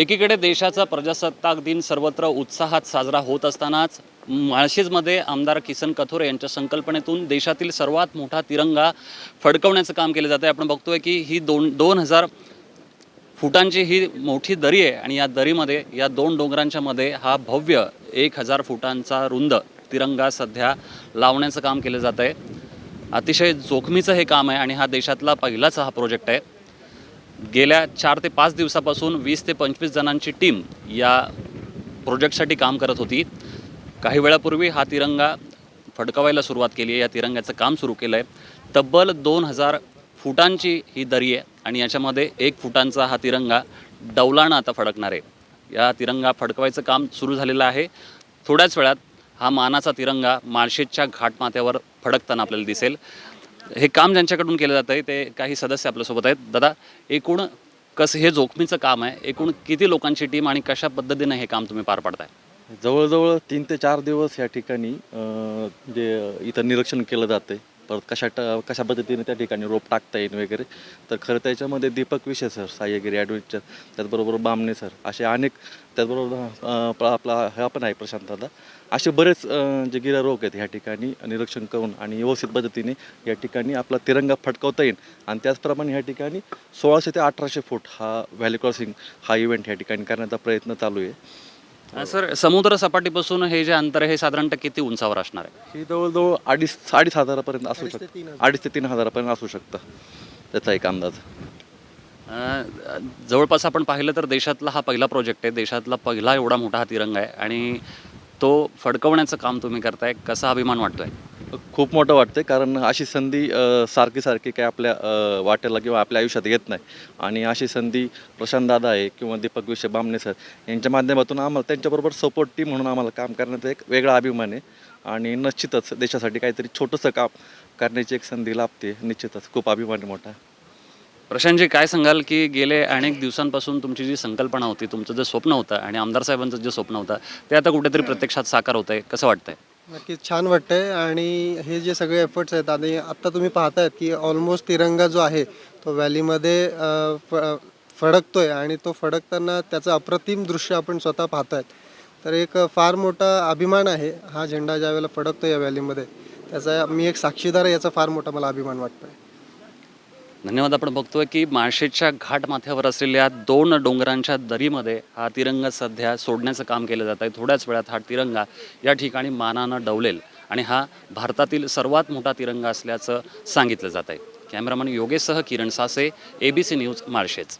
एकीकडे देशाचा प्रजासत्ताक दिन सर्वत्र उत्साहात साजरा होत असतानाच माळशेजमध्ये आमदार किसन कथोरे यांच्या संकल्पनेतून देशातील सर्वात मोठा तिरंगा फडकवण्याचं काम केलं जातं आहे आपण बघतोय की ही दोन दोन हजार फुटांची ही मोठी दरी आहे आणि या दरीमध्ये या दोन डोंगरांच्या मध्ये हा भव्य एक हजार फुटांचा रुंद तिरंगा सध्या लावण्याचं काम केलं जात आहे अतिशय जोखमीचं हे काम आहे आणि हा देशातला पहिलाच हा प्रोजेक्ट आहे. गेल्या चार ते पाच दिवसापासून वीस ते पंचवीस जणांची टीम या प्रोजेक्टसाठी काम करत होती. काही वेळापूर्वी हा तिरंगा फडकवायला सुरुवात केली आहे. या तिरंग्याचं काम सुरू केलं आहे तब्बल दोन हजार फुटांची ही दरी आहे आणि याच्यामध्ये एक फुटांचा हा तिरंगा डौलानं आता फडकणार आहे. या तिरंगा फडकवायचं काम सुरू झालेलं आहे. थोड्याच वेळात हा मानाचा तिरंगा माळशेजच्या घाटमाथ्यावर फडकताना आपल्याला दिसेल. हे काम ज्यांच्याकडून केलं जातं आहे ते काही सदस्य आपल्यासोबत आहेत. दादा एकूण कसं हे जोखमीचं काम आहे. एकूण किती लोकांची टीम आणि कशा पद्धतीने हे काम तुम्ही पार पाडताय? जवळजवळ तीन ते चार दिवस या ठिकाणी अं, जे इथं निरीक्षण केलं जातं आहे परत कशा ट कशा पद्धतीने त्या ठिकाणी रोप टाकता येईल वगैरे. तर खरं त्याच्यामध्ये दीपक विषय सर साह्यगिरी ॲडव्हेंचर त्याचबरोबर बामणे सर असे अनेक त्याचबरोबर आपला हा पण आहे प्रशांत दादा. असे बरेच जे गिरारोग आहेत ह्या ठिकाणी निरीक्षण करून आणि व्यवस्थित पद्धतीने या ठिकाणी आपला तिरंगा फटकावता येईल. आणि त्याचप्रमाणे ह्या ठिकाणी सोळाशे ते अठराशे फूट हा व्हॅली क्रॉसिंग हा इव्हेंट ह्या ठिकाणी करण्याचा प्रयत्न चालू आहे. अं, सर समुद्र सपाटीपासून हे जे अंतर आहे हे साधारणतः किती उंचावर असणार आहे? ही जवळजवळ अडीच अडीच हजारापर्यंत असू शकतं. अडीच ते तीन हजारापर्यंत असू शकतं. त्याचा एक अंदाज. अं, जवळपास आपण पाहिलं तर देशातला हा पहिला प्रोजेक्ट आहे. देशातला पहिला एवढा मोठा हा तिरंगा आहे. आणि तो फडकवण्याचं काम तुम्ही करताय. कसा अभिमान वाटतोय? खूप मोठं वाटतं कारण अशी संधी सारखी सारखी काय आपल्या वाट्याला किंवा आपल्या आयुष्यात येत नाही. आणि अशी संधी प्रशांत दादा आहे किंवा दीपक विषय बामणे सर यांच्या माध्यमातून आम्हाला त्यांच्याबरोबर सपोर्ट टीम म्हणून आम्हाला काम करण्याचा एक वेगळा अभिमान आहे. आणि निश्चितच देशासाठी काहीतरी छोटंसं काम करण्याची एक संधी लाभते निश्चितच. खूप अभिमान मोठा. प्रशांतजी काय सांगाल की गेले अनेक दिवसांपासून तुमची जी संकल्पना होती तुमचं जे स्वप्न होतं आणि आमदार साहेबांचं जे स्वप्न होतं ते आता कुठेतरी प्रत्यक्षात साकार होत आहे कसं वाटतंय? नक्कीच छान वाटतंय. आणि हे जे सगळे एफर्ट्स आहेत आणि आत्ता तुम्ही पाहतायत की ऑलमोस्ट तिरंगा जो आहे तो व्हॅलीमध्ये अ, फ- फडकतोय. आणि तो फडकताना त्याचं अप्रतिम दृश्य आपण स्वतः पाहतायत. तर एक फार मोठा अभिमान आहे हा झेंडा ज्यावेळेला फडकतो या व्हॅलीमध्ये त्याचा मी एक साक्षीदार आहे याचा फार मोठा मला अभिमान वाटतोय. धन्यवाद. आपण बघतोय की माळशेजच्या घाट माथ्यावर असलेल्या दोन डोंगरांच्या दरीमध्ये हा तिरंगा सध्या सोडण्याचं काम केलं जात आहे. थोड्याच वेळात हा तिरंगा या ठिकाणी मानानं डवलेल आणि हा भारतातील सर्वात मोठा तिरंगा असल्याचं सांगितलं जात आहे. कॅमेरामन योगेशसह किरण सासे एबीसी न्यूज माळशेज.